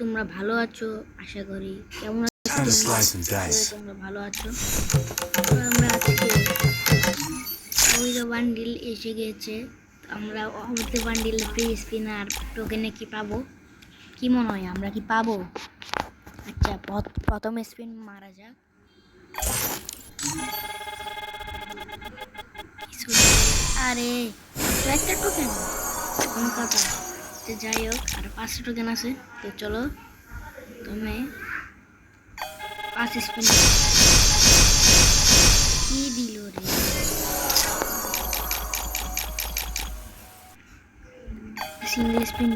তোমরা ভালো আছো? আশা করি। কেমন আছো? তোমরা? ভালো আছো। আমরা আজকে অবৈধ বান্ডিল এসে গিয়েছে তো আমরা অবৈধ বান্ডিল ফ্রি স্পিনার টোকেনে কি পাবো? কি মনে হয়? আমরা কি পাবো? আচ্ছা প্রথম স্পিন মারা যাক। আরে একটা টোকেন কোনো কথা তো যাই হোক, আর পাঁচশো টোকেন আছে, তো চলো তুমি পাঁচ স্পিন কি দিল রে? সিঙ্গেল স্পিন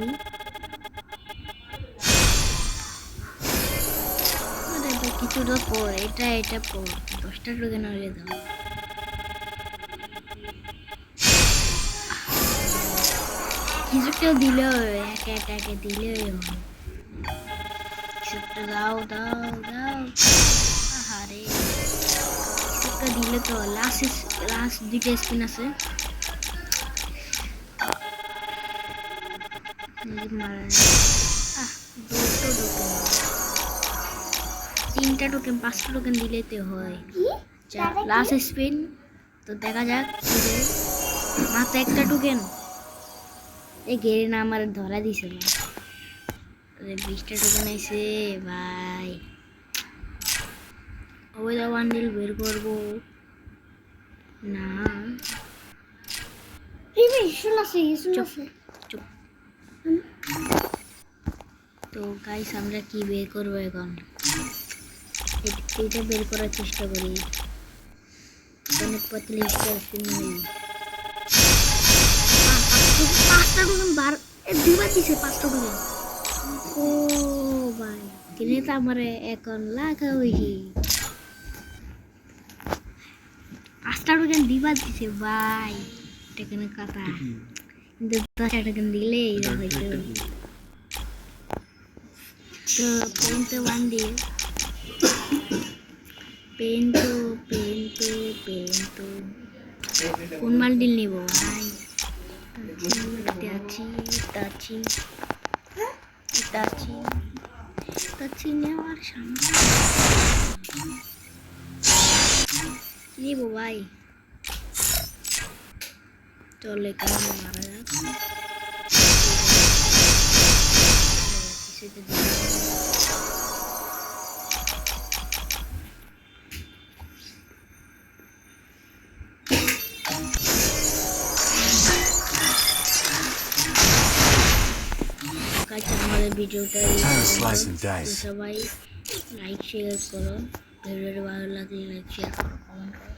কিছুটা পর এটা এটা পর দশটা টোকেন হয়ে দাও। কিছুটা দিলেও একে একে একে দিলেই হবে। কিছুটা দাও দাও দাও। আহারে। কিছুটা দিলে তো লাস্ট লাস্ট দুইটা স্পিন আছে। তিনটা টোকেন পাঁচটা টোকেন দিলেই তো হয়। লাস্ট স্পিন তো দেখা যাক মাত্র একটা টোকেন এই গেড়ে না আমার ধরা দিছে না আরে বিশটা টোকেন আইছে ভাই। অবৈধ বান্ডিল বের করব। না। তো গাইস আমরা কি বের করব এখন? এ- এইটা বের করার চেষ্টা করি। অনেক পাতলি পাঁচটা টোকেন বার এ দুইবার দিছে পাঁচটা টোকেন ও ভাই কিনে তো আমার এখন লাগা হইহি পাঁচটা টোকেন দিবার দিছে ভাই টোকেন কথা। কিন্তু দশটা টোকেন দিলে এরা হয়তো তো পেন তো বান্ডি পেন তো পেন তো পেন তো। কোন বান্ডিল নিব? ভাই। Itachi, Itachi, Itachi, Itachi নেওয়ার সামনে নিবো ভাই চল এখানে মারা যাক কিছুতে দিলাম না। And আমাদের ভিডিওটা সবাই লাইক শেয়ার করো। ভিডিওটা ভালো লাগলে লাইক শেয়ার করো। কমেন্ট করো